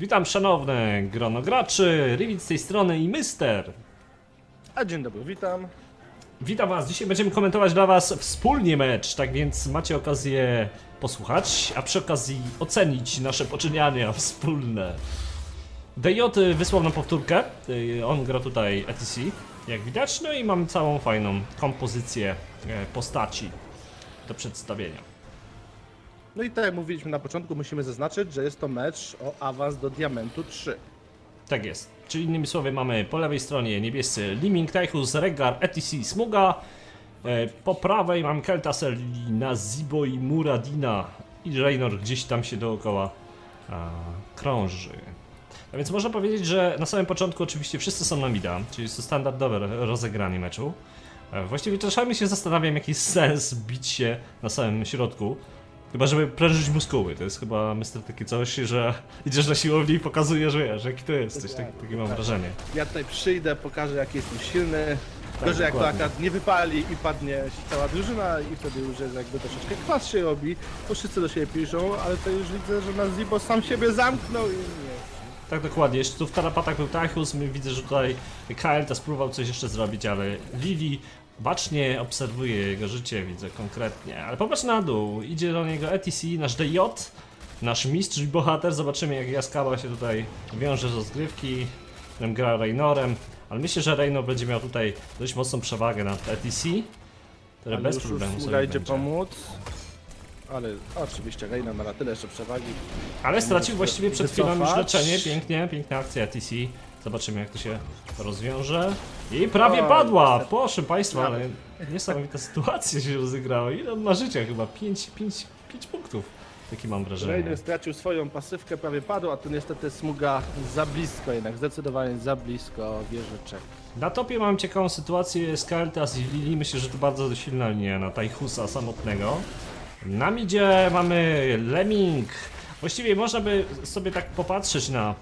Witam szanowne grono graczy, Rivit z tej strony i Mister. A dzień dobry, witam. Witam was, dzisiaj będziemy komentować dla was wspólnie mecz, tak więc macie okazję posłuchać, a przy okazji ocenić nasze poczyniania wspólne. DJ wysłał nam powtórkę, y, on gra tutaj ETC, jak widać, no i mam całą fajną kompozycję e, postaci do przedstawienia. No i tak jak mówiliśmy na początku, musimy zaznaczyć, że jest to mecz o awans do Diamentu 3. Tak jest. Czyli innymi słowy mamy po lewej stronie niebiescy Liming, Tychus, Regar, ETC, Smuga. E, po prawej mamy Keltasel, Nazibo i Muradina. I Raynor gdzieś tam się dookoła a, krąży. A więc można powiedzieć, że na samym początku oczywiście wszyscy są na mida, czyli jest to standardowe ro- rozegranie meczu. E, Właściwie czasami się zastanawiam, jaki sens bić się na samym środku. Chyba, żeby prężyć muskuły. To jest chyba myślę takie coś, że idziesz na siłownię i pokazujesz, że wiesz, jaki to jest. Coś tak, takie mam wrażenie. Ja tutaj przyjdę, pokażę jaki jestem silny. Gorzej jak to dokładnie. akurat nie wypali i padnie cała drużyna i wtedy już jest jakby troszeczkę kwas się robi, bo wszyscy do siebie piszą, ale to już widzę, że na Zibo sam siebie zamknął i nie. Tak dokładnie. Jeszcze tu w tarapatach był Tychus, my widzę, że tutaj Kael to spróbował coś jeszcze zrobić, ale Lili bacznie obserwuje jego życie, widzę konkretnie. Ale popatrz na dół, idzie do niego ETC, nasz DJ, nasz mistrz i bohater. Zobaczymy jak Jaskaba się tutaj wiąże z rozgrywki. Potem gra Raynorem, ale myślę, że Raynor będzie miał tutaj dość mocną przewagę nad ETC. Które Ale bez już, problemu już sobie idzie będzie. pomóc. Ale oczywiście Reina ma na tyle jeszcze przewagi. Ale stracił właściwie przed chwilą już Wycofać. leczenie, pięknie, piękna akcja TC. Zobaczymy jak to się rozwiąże. I prawie Oj, padła! niestety. Proszę Państwa, ale niesamowita sytuacja się rozegrała. Ile on ma życia? Chyba 5, 5, 5 punktów. Taki mam wrażenie. Reiner stracił swoją pasywkę, prawie padł, a tu niestety Smuga za blisko jednak, zdecydowanie za blisko wieżyczek. Na topie mam ciekawą sytuację z Kaltas i Lili. Myślę, że to bardzo silna linia na Tajhusa samotnego. Na midzie mamy Lemming. Właściwie można by sobie tak popatrzeć na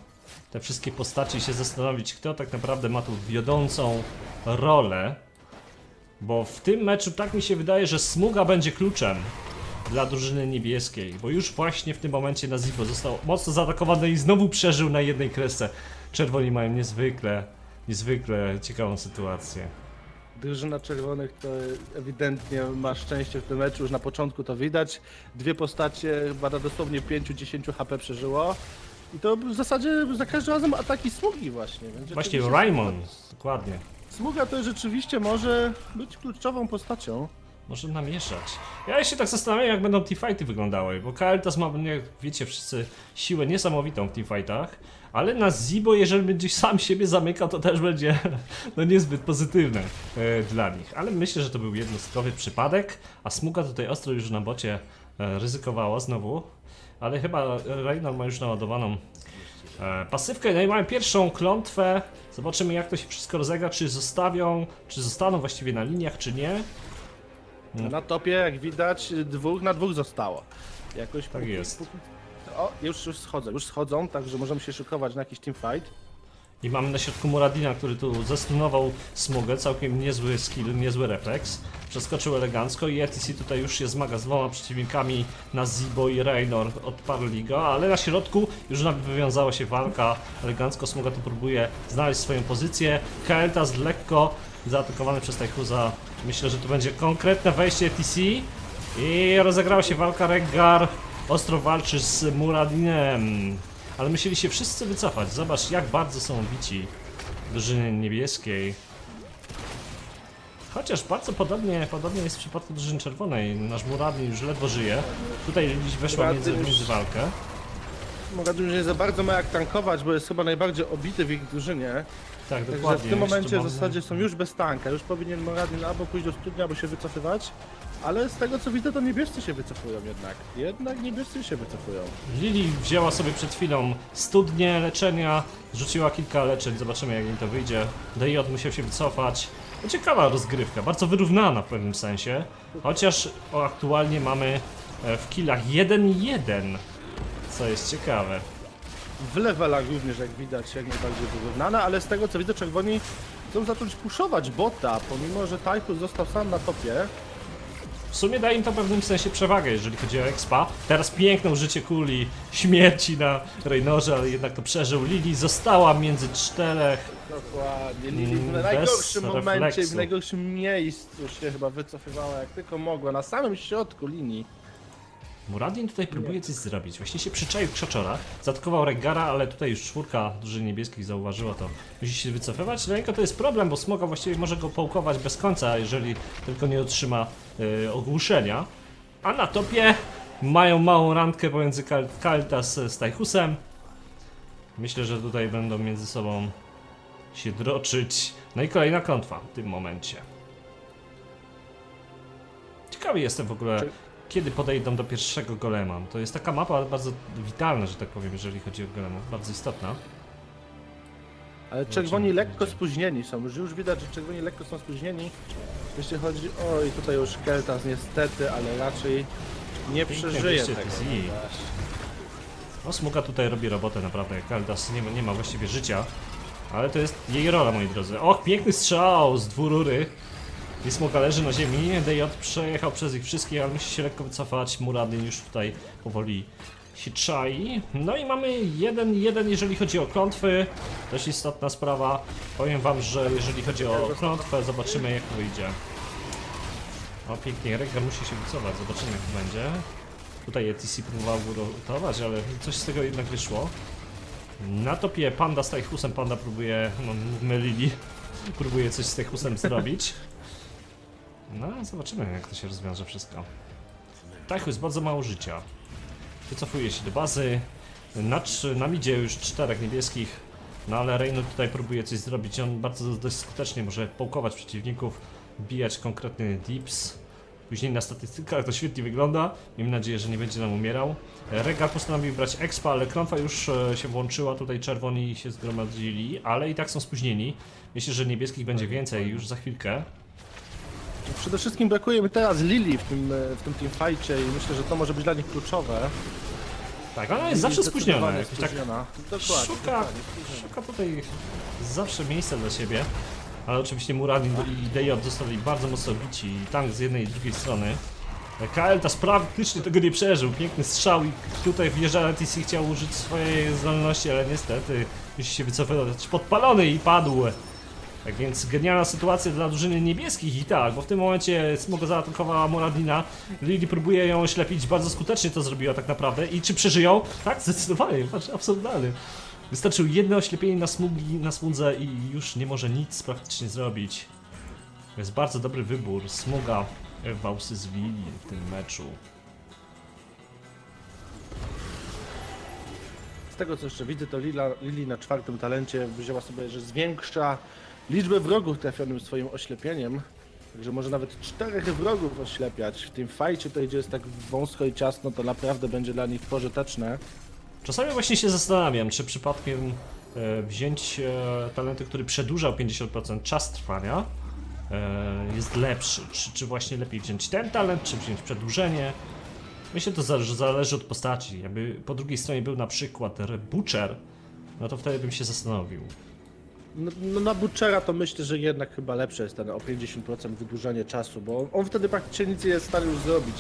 te wszystkie postaci i się zastanowić, kto tak naprawdę ma tu wiodącą rolę. Bo w tym meczu tak mi się wydaje, że Smuga będzie kluczem dla drużyny niebieskiej, bo już właśnie w tym momencie Nazibo został mocno zaatakowany i znowu przeżył na jednej kresce. Czerwoni mają niezwykle, niezwykle ciekawą sytuację. Drużyna czerwonych to ewidentnie ma szczęście w tym meczu, już na początku to widać. Dwie postacie chyba dosłownie 5-10 HP przeżyło. I to w zasadzie za każdym razem ataki Smugi właśnie. Więc Właśnie rzeczywiście- Raymond, dokładnie. Smuga to rzeczywiście może być kluczową postacią. Może namieszać. Ja się tak zastanawiam, jak będą teamfighty wyglądały, bo Kael'Thas ma, jak wiecie wszyscy, siłę niesamowitą w teamfightach, ale na Zibo, jeżeli będzie sam siebie zamykał, to też będzie no niezbyt pozytywne e, dla nich. Ale myślę, że to był jednostkowy przypadek, a Smuga tutaj ostro już na bocie e, ryzykowała znowu, ale chyba Reynor ma już naładowaną e, pasywkę. No i mamy pierwszą klątwę. Zobaczymy, jak to się wszystko rozegra, czy zostawią, czy zostaną właściwie na liniach, czy nie. Mm. Na topie, jak widać, dwóch na dwóch zostało. Jakoś Tak jest. O, już, już schodzą, już schodzą, także możemy się szykować na jakiś teamfight. I mamy na środku Muradina, który tu zestunował smugę, całkiem niezły skill, niezły refleks. Przeskoczył elegancko i ETC tutaj już się zmaga z dwoma przeciwnikami na Zibo i Raynor, odparli go, ale na środku już wywiązała się walka, elegancko Smuga tu próbuje znaleźć swoją pozycję. Kael'Thas lekko zaatakowany przez Tajhuza. Myślę, że tu będzie konkretne wejście ETC i rozegrała się walka Reggar. Ostro walczy z Muradinem. Ale musieli się wszyscy wycofać. Zobacz, jak bardzo są bici drużyny niebieskiej. Chociaż bardzo podobnie, podobnie jest w przypadku drużyny czerwonej. Nasz Muradin już ledwo żyje. Tutaj gdzieś weszła między, już- między walkę. Mogę nie za bardzo ma jak tankować, bo jest chyba najbardziej obity w ich drużynie. Tak, Także dokładnie. w tym momencie w zasadzie są już bez tanka. Już powinien Moradin albo pójść do studnia, albo się wycofywać. Ale z tego co widzę, to niebiescy się wycofują jednak. Jednak niebiescy się wycofują. Lili wzięła sobie przed chwilą studnię leczenia, rzuciła kilka leczeń, zobaczymy jak jej to wyjdzie. DJ musiał się wycofać. No, ciekawa rozgrywka, bardzo wyrównana w pewnym sensie. Chociaż o, aktualnie mamy e, w killach 1-1, co jest ciekawe. W levelach również, jak widać, jak najbardziej wyrównane, ale z tego co widzę, czerwoni chcą zacząć puszować bota, pomimo że Typhus został sam na topie. W sumie daje im to w pewnym sensie przewagę, jeżeli chodzi o expa. Teraz piękne użycie kuli śmierci na Reynorze, ale jednak to przeżył. Lili została między czterech. Dokładnie. Lili Mm, w bez najgorszym momencie, w refleksu. najgorszym miejscu się chyba wycofywała jak tylko mogła, na samym środku linii. Muradin tutaj próbuje coś zrobić. Właśnie się przyczaił krzaczora, zaatakował Regara, ale tutaj już czwórka drużyn niebieskich zauważyła to. Musi się wycofywać. Dla niego to jest problem, bo Smoga właściwie może go połkować bez końca, jeżeli tylko nie otrzyma e, ogłuszenia. A na topie mają małą randkę pomiędzy Kal Kaltas z Tajhusem. Myślę, że tutaj będą między sobą się droczyć. No i kolejna klątwa w tym momencie. Ciekawy jestem w ogóle, kiedy podejdą do pierwszego golema. To jest taka mapa bardzo witalna, że tak powiem, jeżeli chodzi o golemów, bardzo istotna. Ale czerwoni lekko spóźnieni są, już, już widać, że czerwoni lekko są spóźnieni. Jeśli chodzi, oj tutaj już Keltas niestety, ale raczej nie przeżyje wyjście tego. to jest jej. No Smuga tutaj robi robotę naprawdę, jak Kaldas nie ma, nie ma właściwie życia. Ale to jest jej rola, moi drodzy. Och, piękny strzał z dwurury. I Smuga leży na ziemi, DJ przejechał przez ich wszystkich, ale musi się lekko wycofać. Muradin już tutaj powoli się czai. No i mamy 1-1, jeżeli chodzi o klątwy. Dość istotna sprawa. Powiem wam, że jeżeli chodzi o klątwę, zobaczymy jak wyjdzie. O, pięknie, Reggar musi się wycofać, zobaczymy jak będzie. Tutaj ETC próbował go rotować, ale coś z tego jednak wyszło. Na topie Panda z Tajhusem, Panda próbuje, no mylili, próbuje coś z Tajhusem zrobić. No, zobaczymy jak to się rozwiąże wszystko. Tajhus bardzo mało życia. Wycofuje się do bazy. Na, na midzie już czterech niebieskich. No ale Reino tutaj próbuje coś zrobić. On bardzo dość skutecznie może połkować przeciwników, bijać konkretny dips. Później na statystykach to świetnie wygląda. Miejmy nadzieję, że nie będzie nam umierał. Regar postanowił brać expa, ale klątwa już e, się włączyła. Tutaj czerwoni się zgromadzili, ale i tak są spóźnieni. Myślę, że niebieskich będzie więcej już za chwilkę. Przede wszystkim brakuje mi teraz Lili w tym, e, w tym teamfajcie i myślę, że to może być dla nich kluczowe. Tak, ona jest zawsze spóźniona. Jakoś tak spóźniona. Dokładnie, szuka, dokładnie, spóźniona. szuka tutaj zawsze miejsca dla siebie. Ale oczywiście Muradin i DJ zostali bardzo mocno bici. I tank z jednej i drugiej strony. KL ta praktycznie tego nie przeżył. Piękny strzał i tutaj wjeżdża LTC chciał użyć swojej zdolności, ale niestety musi się wycofać podpalony i padł. Tak więc genialna sytuacja dla drużyny niebieskich i tak, bo w tym momencie Smogo zaatakowała Moradina. Lili próbuje ją oślepić, bardzo skutecznie to zrobiła tak naprawdę. I czy przeżyją? Tak, zdecydowanie, patrz, absurdalny. Wystarczył jedno oślepienie na, smugi, na smudze i już nie może nic praktycznie zrobić. To jest bardzo dobry wybór. Smuga Wałsy z Lili w tym meczu. Z tego co jeszcze widzę, to Lila, Lili na czwartym talencie wzięła sobie, że zwiększa liczbę wrogów trafionym swoim oślepieniem. Także może nawet czterech wrogów oślepiać. W tym fajcie, tutaj gdzie jest tak wąsko i ciasno, to naprawdę będzie dla nich pożyteczne. Czasami właśnie się zastanawiam, czy przypadkiem e, wziąć e, talenty, który przedłużał 50% czas trwania, e, jest lepszy. Czy, czy właśnie lepiej wziąć ten talent, czy wziąć przedłużenie? Myślę, to zależy, zależy od postaci. Jakby po drugiej stronie był na przykład Butcher, no to wtedy bym się zastanowił. No, no na Butchera to myślę, że jednak chyba lepsze jest ten o 50% wydłużanie czasu, bo on, wtedy praktycznie nic nie jest w stanie już zrobić.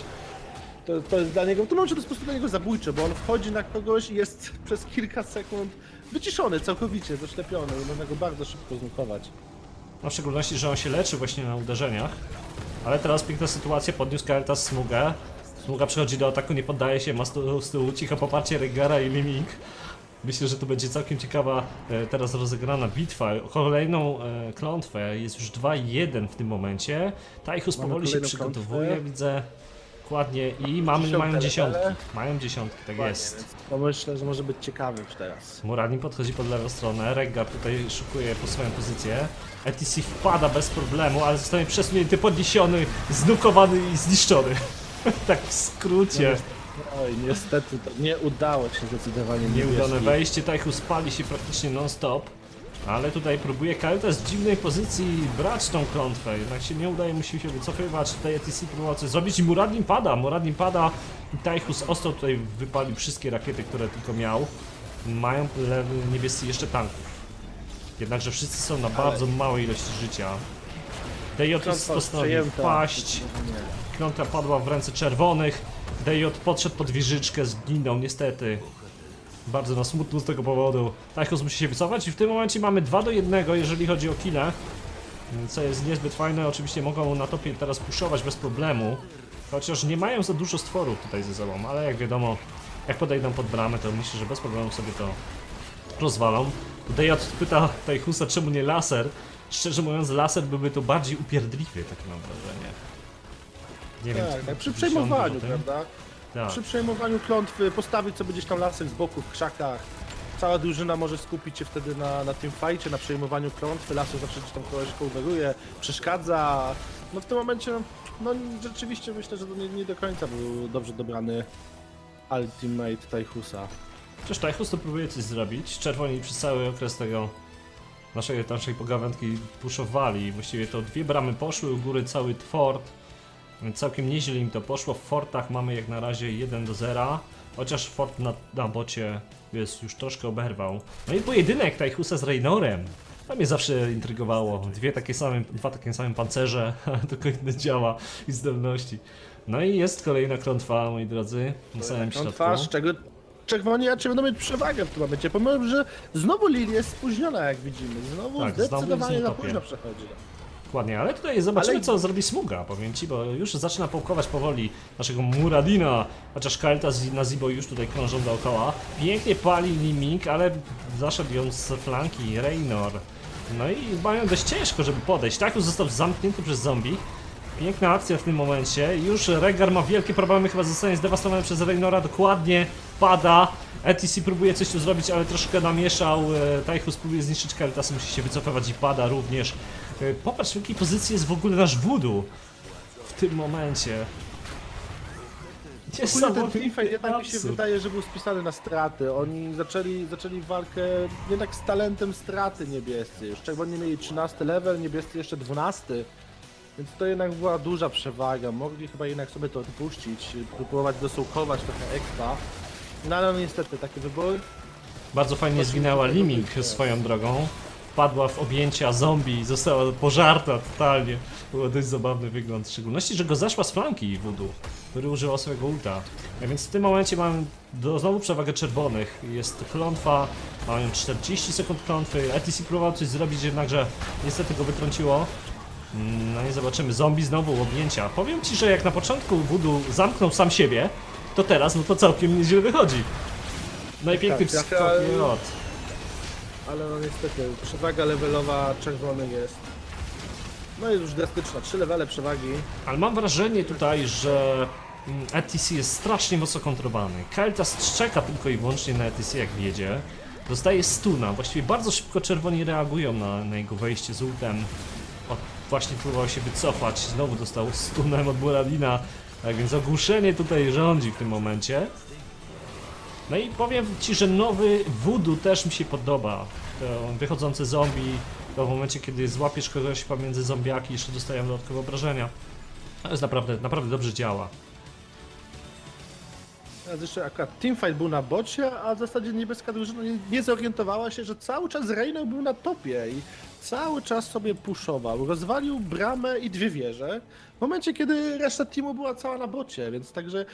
To, to jest dla niego, tym momencie to jest po prostu dla niego zabójcze, bo on wchodzi na kogoś i jest przez kilka sekund wyciszony całkowicie, zaślepiony i można go bardzo szybko znukować. No w szczególności, że on się leczy właśnie na uderzeniach. Ale teraz piękna sytuacja, podniósł Kael'thas Smugę. Smuga przechodzi do ataku, nie poddaje się, ma z tyłu, cicho poparcie Regara i Liming. Myślę, że to będzie całkiem ciekawa e, teraz rozegrana bitwa. Kolejną e, klątwę jest już 2-1 w tym momencie. Tajhus Mamy powoli się przygotowuje, klątwę. widzę dokładnie i mamy, mają dziesiątki. Mają dziesiątki, tak jest. To myślę, że może być ciekawy już teraz. Muradin podchodzi pod lewą stronę, Reggar tutaj szukuje po swoją pozycję. ETC wpada bez problemu, ale zostaje przesunięty, podniesiony, znukowany i zniszczony. tak w skrócie. Oj, niestety to nie udało się zdecydowanie Nieudane niebieskich. wejście, Tajhu spali się praktycznie non-stop. Ale tutaj próbuje Kael'thas z dziwnej pozycji brać tą klątwę, jednak się nie udaje, musi się wycofywać. Tutaj ETC próbował coś zrobić i Muradin pada, Muradin pada i Tajhus ostro tutaj wypalił wszystkie rakiety, które tylko miał. Mają niebiescy jeszcze tanków. Jednakże wszyscy są na bardzo małej ilości życia. DJ postanowił wpaść. Klątwa padła w ręce czerwonych. DJ podszedł pod wieżyczkę, zginął niestety. Bardzo na smutno z tego powodu. Tychus musi się wycofać i w tym momencie mamy 2 do 1, jeżeli chodzi o kile. Co jest niezbyt fajne, oczywiście mogą na topie teraz puszować bez problemu. Chociaż nie mają za dużo stworów tutaj ze sobą, ale jak wiadomo, jak podejdą pod bramę, to myślę, że bez problemu sobie to rozwalą. DJ pyta Tychusa, czemu nie laser. Szczerze mówiąc, laser byłby to bardziej upierdliwy, takie mam wrażenie. Nie wiem, Tak, tak, przy przejmowaniu, prawda? Tak. Przy przejmowaniu klątwy postawić sobie gdzieś tam lasek z boku w krzakach. Cała drużyna może skupić się wtedy na, na tym fajcie, na przejmowaniu klątwy. Lasu zawsze gdzieś tam kogoś coveruje, przeszkadza. No w tym momencie, no rzeczywiście myślę, że to nie, nie do końca był dobrze dobrany ultimate Tajhusa. Przecież Tychus to próbuje coś zrobić. Czerwoni przez cały okres tego naszej, naszej pogawędki puszowali. Właściwie to dwie bramy poszły, u góry cały fort. Więc całkiem nieźle im to poszło. W fortach mamy jak na razie 1 do 0. Chociaż fort na, na bocie jest już troszkę oberwał. No i pojedynek Tychusa z Reynorem. To mnie zawsze intrygowało. Dwie takie same, dwa takie same pancerze, tylko inne działa i zdolności. No i jest kolejna klątwa, moi drodzy, na samym środku. Klątwa, z czego czerwoni raczej będą mieć przewagę w tym momencie, pomimo że znowu Lili jest spóźniona, jak widzimy. Znowu Tak, znowu zdecydowanie za topie. późno przechodzi. Dokładnie, ale tutaj zobaczymy Ale- co zrobi Smuga, powiem ci, bo już zaczyna połkować powoli naszego Muradina, chociaż Kalta z- na Zibo już tutaj krążą dookoła. Pięknie pali Limik, ale zaszedł ją z flanki Reynor. No i mają dość ciężko, żeby podejść. Tak, już został zamknięty przez zombie. Piękna akcja w tym momencie. Już Regar ma wielkie problemy, chyba zostanie zdewastowany przez Reynora. Dokładnie pada. ETC próbuje coś tu zrobić, ale troszkę namieszał. E, Tychus próbuje zniszczyć Karitas, musi się wycofywać i pada również. E, Popatrz, w jakiej pozycji jest w ogóle nasz Voodoo w tym momencie. Ogólnie ten Niesamowity teamfight jednak mi się absurd. wydaje, że był spisany na straty. Oni zaczęli, zaczęli walkę jednak z talentem straty niebiescy. Już czerwoni mieli 13 level, niebiescy jeszcze 12. Więc to jednak była duża przewaga. Mogli chyba jednak sobie to odpuścić, próbować dosołkować trochę expa. No ale no niestety takie wybory. Bardzo fajnie zwinęła Liming swoją drogą. Wpadła w objęcia zombie i została pożarta totalnie. Było dość zabawny wygląd, w szczególności, że go zaszła z flanki Voodoo, który używał swojego ulta. A więc w tym momencie mamy do, znowu przewagę czerwonych. Jest klątwa, mają 40 sekund klątwy. ETC próbował coś zrobić, jednakże niestety go wytrąciło. Mm, No i zobaczymy, zombie znowu objęcia. Powiem ci, że jak na początku Voodoo zamknął sam siebie, to teraz no to całkiem nieźle wychodzi. No i piękny Tak, skok. Ale no niestety przewaga levelowa czerwonych jest. No jest już drastyczna, 3 levele przewagi. Ale mam wrażenie tutaj, że mm, ETC jest strasznie mocno kontrowany. Keltas czeka tylko i wyłącznie na ETC jak wiedzie. Dostaje stuna. Właściwie bardzo szybko czerwoni reagują na, na jego wejście z ultem. O, właśnie próbował się wycofać. Znowu dostał stunem od Muradina. Tak więc ogłuszenie tutaj rządzi w tym momencie. No i powiem ci, że nowy voodoo też mi się podoba. To wychodzące zombie, to w momencie kiedy złapiesz kogoś pomiędzy zombiaki jeszcze dostają dodatkowe obrażenia. To jest naprawdę, naprawdę dobrze działa. A Zresztą akurat teamfight był na bocie, a w zasadzie niebieska drużyna nie, nie zorientowała się, że cały czas Reino był na topie i cały czas sobie puszował. Rozwalił bramę i dwie wieże. W momencie, kiedy reszta teamu była cała na bocie, więc także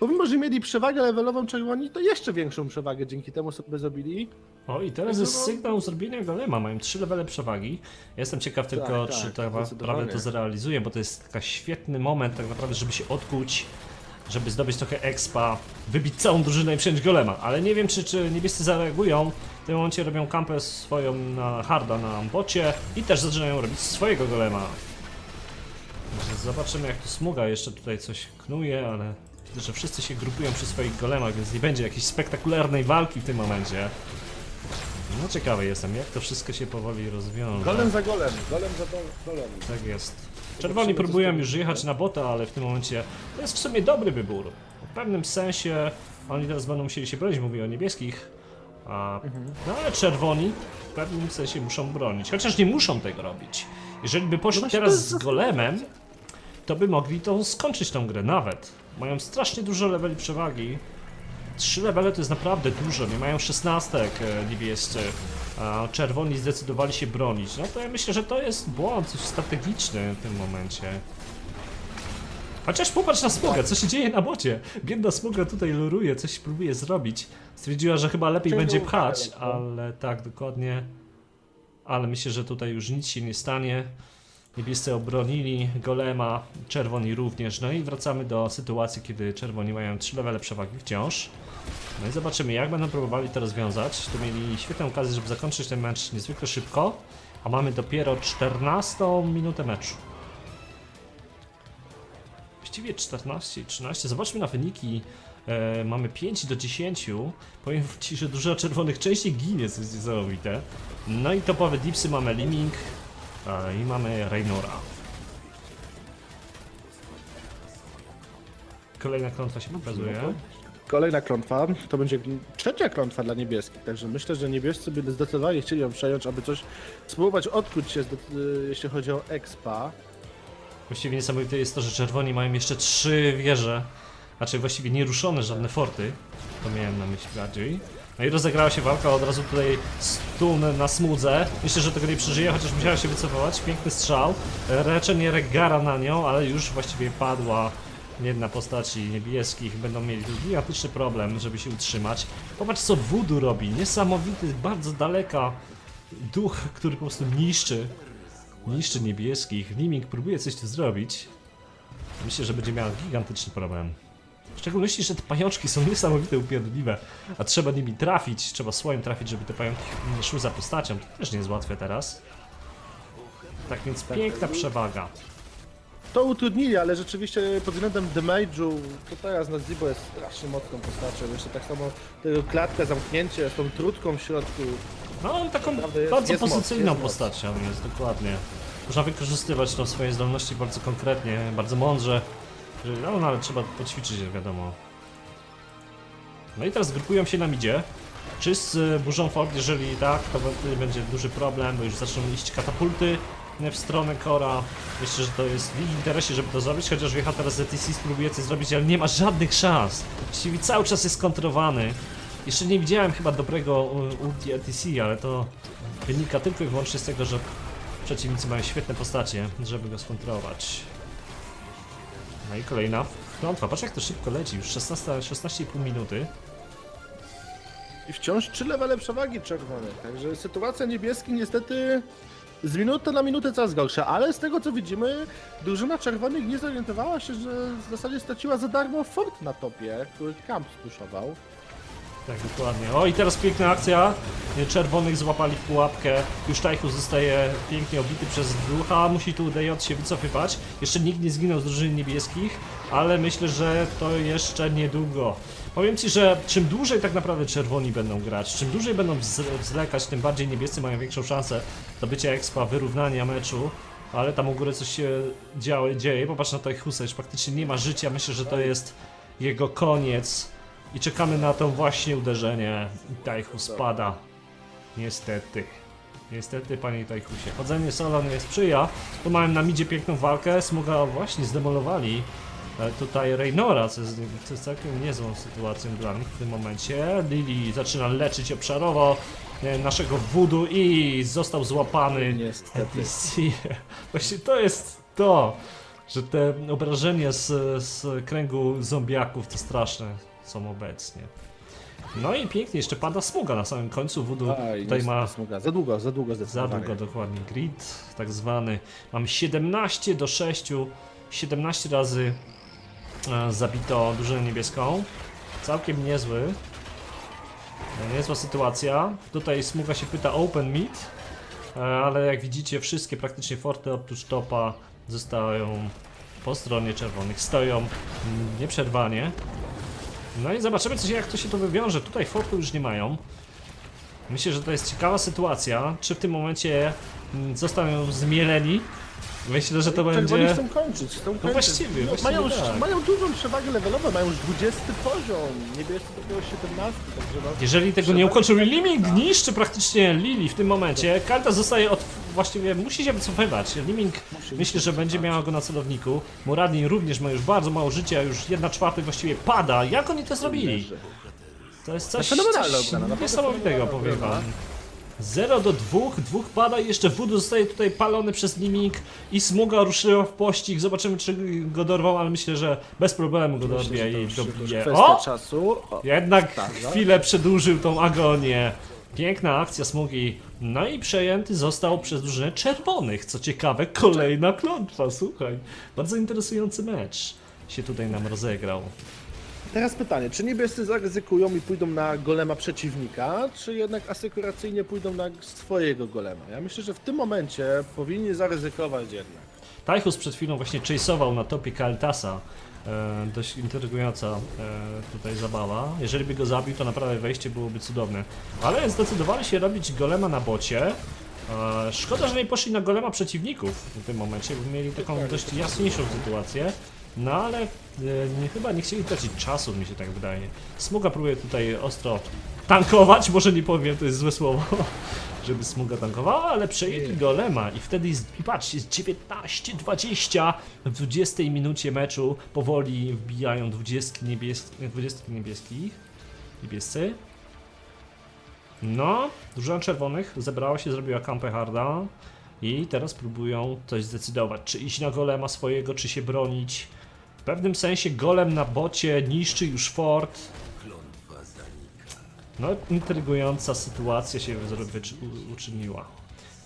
pomimo, że mieli przewagę levelową czerwoni, to jeszcze większą przewagę dzięki temu sobie zrobili. O i teraz jest sygnał zrobienia golema. Mają trzy levele przewagi. Jestem ciekaw tylko, tak, czy tak zdecydowanie. naprawdę to zrealizuje, bo to jest taki świetny moment tak naprawdę, żeby się odkuć, żeby zdobyć trochę expa, wybić całą drużynę i przyjąć golema. Ale nie wiem, czy, czy niebiescy zareagują. W tym momencie robią kampę swoją na harda na bocie i też zaczynają robić swojego golema. Zobaczymy jak tu Smuga jeszcze tutaj coś knuje, ale że wszyscy się grupują przy swoich golemach, więc nie będzie jakiejś spektakularnej walki w tym momencie. No ciekawy jestem, jak to wszystko się powoli rozwiąże. Golem za golem, golem za go- golem. Tak jest. Czerwoni próbują już jechać na bota, ale w tym momencie to jest w sumie dobry wybór. W pewnym sensie oni teraz będą musieli się bronić, mówię o niebieskich. A, no ale czerwoni w pewnym sensie muszą bronić, chociaż nie muszą tego robić. Jeżeli by poszli to teraz z golemem, to by mogli tą skończyć tą grę nawet. Mają strasznie dużo leveli przewagi. Trzy levele to jest naprawdę dużo, nie mają szesnastek e, niebiescy. a czerwoni zdecydowali się bronić. No to ja myślę, że to jest błąd strategiczny w tym momencie. Chociaż popatrz na Smugę, co się dzieje na bocie. Biedna Smuga tutaj luruje, coś próbuje zrobić. Stwierdziła, że chyba lepiej Ciągle będzie pchać, no. ale tak, dokładnie. Ale myślę, że tutaj już nic się nie stanie. Niebiescy obronili golema, czerwoni również. No i wracamy do sytuacji, kiedy czerwoni mają 3 levele przewagi wciąż. No i zobaczymy, jak będą próbowali to rozwiązać. Tu mieli świetną okazję, żeby zakończyć ten mecz niezwykle szybko. A mamy dopiero 14 minutę meczu. Właściwie 14 i 13. Zobaczmy na wyniki. E, mamy 5 do 10. Powiem Ci, że dużo czerwonych częściej ginie, co jest niesamowite. No i topowe dipsy mamy Liming i mamy Raynora. Kolejna klątwa się pokazuje. Kolejna klątwa, to będzie trzecia klątwa dla niebieskich, także myślę, że niebiescy by zdecydowanie chcieli ją przejąć, aby coś spróbować odkuć się, y, jeśli chodzi o expa. Właściwie niesamowite jest to, że czerwoni mają jeszcze trzy wieże. Znaczy właściwie nieruszone żadne forty. To miałem na myśli bardziej. No i rozegrała się walka, od razu tutaj stun na smudze. Myślę, że tego nie przeżyje, chociaż musiała się wycofywać. Piękny strzał. Leczenie Regara na nią, ale już właściwie padła jedna postaci niebieskich. Będą mieli gigantyczny problem, żeby się utrzymać. Popatrz co Voodoo robi. Niesamowity, bardzo daleka duch, który po prostu niszczy niszczy niebieskich. Liming próbuje coś tu zrobić. Myślę, że będzie miał gigantyczny problem. W szczególności, że te pajączki są niesamowite upierdliwe, a trzeba nimi trafić, trzeba słojem trafić, żeby te pająki nie szły za postacią. To też nie jest łatwe teraz. Tak więc piękna przewaga. To utrudnili, ale rzeczywiście pod względem damage'u, to teraz na Zibo jest strasznie mocną postacią. Jeszcze tak samo tego klatkę, zamknięcie z tą trutką w środku. No, taką Naprawdę jest- bardzo jest moc, pozycyjną jest moc. postacią jest, dokładnie. Można wykorzystywać tą swoje zdolności bardzo konkretnie, bardzo mądrze. No, no ale trzeba poćwiczyć, wiadomo. No i teraz grupują się na midzie. Czy z burzą fort? Jeżeli tak, to będzie duży problem, bo już zaczną iść katapulty w stronę Kora. Myślę, że to jest w ich interesie, żeby to zrobić, chociaż wjechał teraz ZTC, spróbuje coś zrobić, ale nie ma żadnych szans. Właściwie cały czas jest kontrowany. Jeszcze nie widziałem chyba dobrego ulti ETC, ale to wynika tylko i wyłącznie z tego, że przeciwnicy mają świetne postacie, żeby go skontrować. No i kolejna klątwa. Patrz jak to szybko leci, już 16 16,5 minuty. I wciąż trzy levele przewagi czerwonych. Także sytuacja niebieskich niestety z minuty na minutę coraz gorsza, ale z tego co widzimy, drużyna czerwonych nie zorientowała się, że w zasadzie straciła za darmo fort na topie, który kamp spuszował. Tak, dokładnie. O i teraz piękna akcja. Czerwonych złapali w pułapkę. Już Tajchu zostaje pięknie obity przez ducha. Musi tu DJ się wycofywać. Jeszcze nikt nie zginął z drużyny niebieskich, ale myślę, że to jeszcze niedługo. Powiem ci, że czym dłużej tak naprawdę czerwoni będą grać, czym dłużej będą wzlekać, tym bardziej niebiescy mają większą szansę zdobycia expa, wyrównania meczu. Ale tam u góry coś się dzieje. Popatrz na Tajchusa, już praktycznie nie ma życia. Myślę, że to jest jego koniec. I czekamy na to właśnie uderzenie. I Tajchu spada. Niestety. Niestety, panie Tajchusie. Chodzenie solo nie sprzyja. Tu mamy na midzie piękną walkę. Smuga właśnie zdemolowali e, tutaj Raynora, co jest, co jest całkiem niezłą sytuacją dla nich w tym momencie. Lili zaczyna leczyć obszarowo e, naszego voodoo i został złapany. Niestety. Właśnie to jest to, że te obrażenia z, z kręgu zombiaków to straszne są obecnie. No i pięknie, jeszcze pada smuga na samym końcu. Voodoo Aj, tutaj ma smuga. Za długo, za długo za zdecydowanie. długo dokładnie grid, tak zwany. Mamy 17 do 6, 17 razy e, zabito drużynę niebieską. Całkiem niezły. E, Niezła sytuacja. Tutaj Smuga się pyta open mid, e, ale jak widzicie wszystkie praktycznie forty oprócz topa zostają po stronie czerwonych, stoją mm, nieprzerwanie. No i zobaczymy co się, jak to się to wywiąże. Tutaj fortu już nie mają. Myślę, że to jest ciekawa sytuacja. Czy w tym momencie mm, zostaną zmieleni? Myślę, że to Czerwoni będzie. chcą kończyć, chcą kończyć. właściwie, No, właściwie mają, już, tak. mają dużą przewagę levelową, mają już 20 poziom, niebiescy dopiero 17, także no... Jeżeli tego nie ukończył Liming niszczy praktycznie Lili w tym momencie. Karta zostaje od... właściwie musi się wycofywać. Liming myślę, że będzie miała go na celowniku. Muradin również ma już bardzo mało życia, już jedna czwarta właściwie pada. Jak oni to zrobili? To jest coś, Fenomenalna coś naprawdę niesamowitego, fenomenalna powiem wam. obrona. 0 do 2, dwóch pada i jeszcze Voodoo zostaje tutaj palony przez Limik i Smuga ruszyła w pościg. Zobaczymy czy go dorwał, ale myślę, że bez problemu go Myślę, dorwie że to i już, już dobije. kwestia O! czasu. O, Jednak Zdarza. chwilę przedłużył tą agonię. Piękna akcja Smugi. No i przejęty został przez drużynę czerwonych. Co ciekawe, kolejna klątwa, słuchaj. Bardzo interesujący mecz się tutaj nam rozegrał. Teraz pytanie, czy niebiescy zaryzykują i pójdą na golema przeciwnika, czy jednak asykuracyjnie pójdą na swojego golema? Ja myślę, że w tym momencie powinni zaryzykować jednak. Tajchus przed chwilą właśnie chase'ował na topie Kaltasa. E, dość intrygująca e, tutaj zabawa. Jeżeli by go zabił, to naprawdę wejście byłoby cudowne. Ale zdecydowali się robić golema na bocie. E, szkoda, że nie poszli na golema przeciwników w tym momencie, bo mieli taką dość jasniejszą sytuację. No ale e, nie, chyba nie chcieli tracić czasu, mi się tak wydaje. Smuga próbuje tutaj ostro tankować, może nie powiem, to jest złe słowo, żeby Smuga tankowała, ale przejęli golema i wtedy jest, i patrzcie, jest 19-20 w 20 minucie meczu, powoli wbijają 20 niebieskich, 20 niebieskich, niebiescy. No, drużyna czerwonych zebrała się, zrobiła kampę harda i teraz próbują coś zdecydować, czy iść na golema swojego, czy się bronić. Pewnym sensie golem na bocie niszczy już fort. No, intrygująca sytuacja się uczyniła.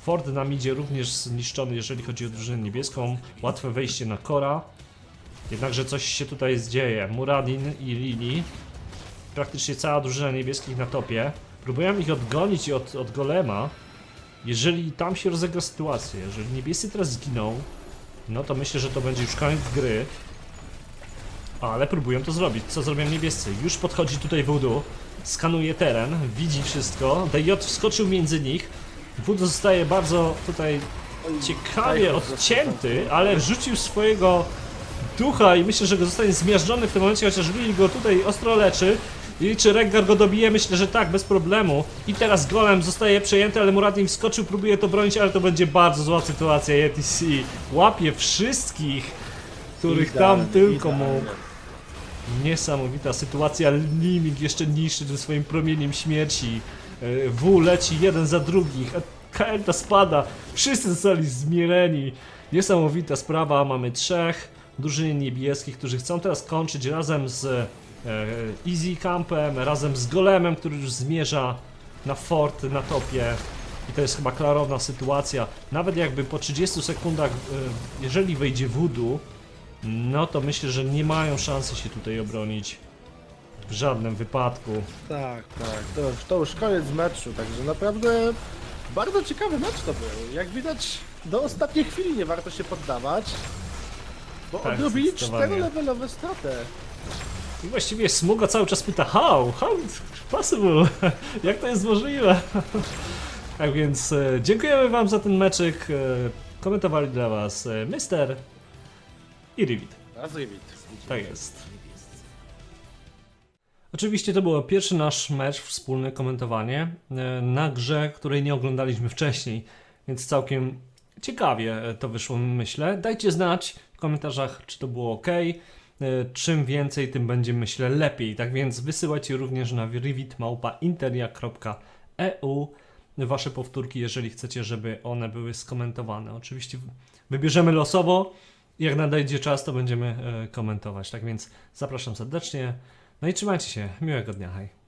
Fort nam idzie również zniszczony, jeżeli chodzi o drużynę niebieską. Łatwe wejście na Kora. Jednakże coś się tutaj dzieje. Muradin i Lili. Praktycznie cała drużyna niebieskich na topie. Próbują ich odgonić od, od golema. Jeżeli tam się rozegra sytuacja, jeżeli niebiescy teraz zginą, no to myślę, że to będzie już koniec gry. Ale próbują to zrobić. Co zrobią niebiescy? Już podchodzi tutaj Voodoo, skanuje teren, widzi wszystko. DJ wskoczył między nich. Voodoo zostaje bardzo tutaj ciekawie odcięty, ale rzucił swojego ducha i myślę, że go zostanie zmiażdżony w tym momencie, chociaż Willi go tutaj ostro leczy. I czy Rengar go dobije? Myślę, że tak, bez problemu. I teraz golem zostaje przejęty, ale Muradin wskoczył, próbuje to bronić, ale to będzie bardzo zła sytuacja. ETC łapie wszystkich, których tam tylko mógł. Niesamowita sytuacja. Limik jeszcze niszczy tym swoim promieniem śmierci. E, W leci jeden za drugich. a Kael'ta spada. Wszyscy zostali zmiereni. Niesamowita sprawa. Mamy trzech drużyn niebieskich, którzy chcą teraz kończyć razem z e, Easy Campem, razem z Golemem, który już zmierza na fort na topie. I to jest chyba klarowna sytuacja. Nawet jakby po 30 sekundach, e, jeżeli wejdzie Voodoo, no to myślę, że nie mają szansy się tutaj obronić. W żadnym wypadku. Tak, tak, to, już- to już koniec meczu, także naprawdę bardzo ciekawy mecz to był. Jak widać, do ostatniej chwili nie warto się poddawać, bo Tak, odrobili zdecydowanie. 4-levelowe stratę. I właściwie Smuga cały czas pyta how? How possible? Jak to jest możliwe? tak więc e, dziękujemy wam za ten meczyk. E, komentowali dla was e, Mister i Rivit. Raz Rivit. Tak jest. Oczywiście to był pierwszy nasz mecz, wspólne komentowanie e, na grze, której nie oglądaliśmy wcześniej, więc całkiem ciekawie e, to wyszło, myślę. Dajcie znać w komentarzach, czy to było ok. Czym więcej, tym będzie, myślę, lepiej. Tak więc wysyłajcie również na rivitmałpainteria.eu wasze powtórki, jeżeli chcecie, żeby one były skomentowane. Oczywiście wybierzemy losowo, jak nadejdzie czas, to będziemy e, komentować. Tak więc zapraszam serdecznie. No i trzymajcie się. Miłego dnia. Hej.